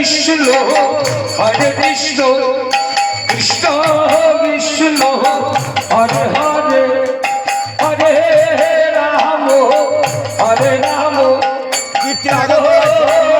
Krishna Hare Krishna Krishna Krishna Hare Hare Hare Ram Hare Ram Ram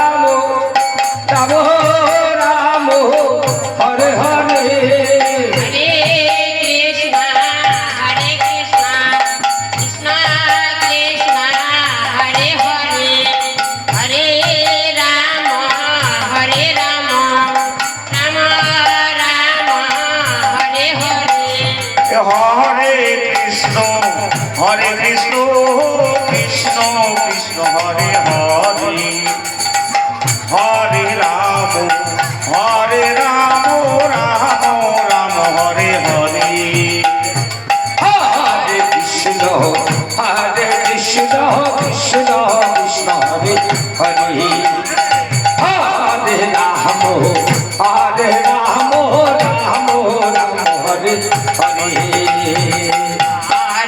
Ram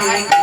Ram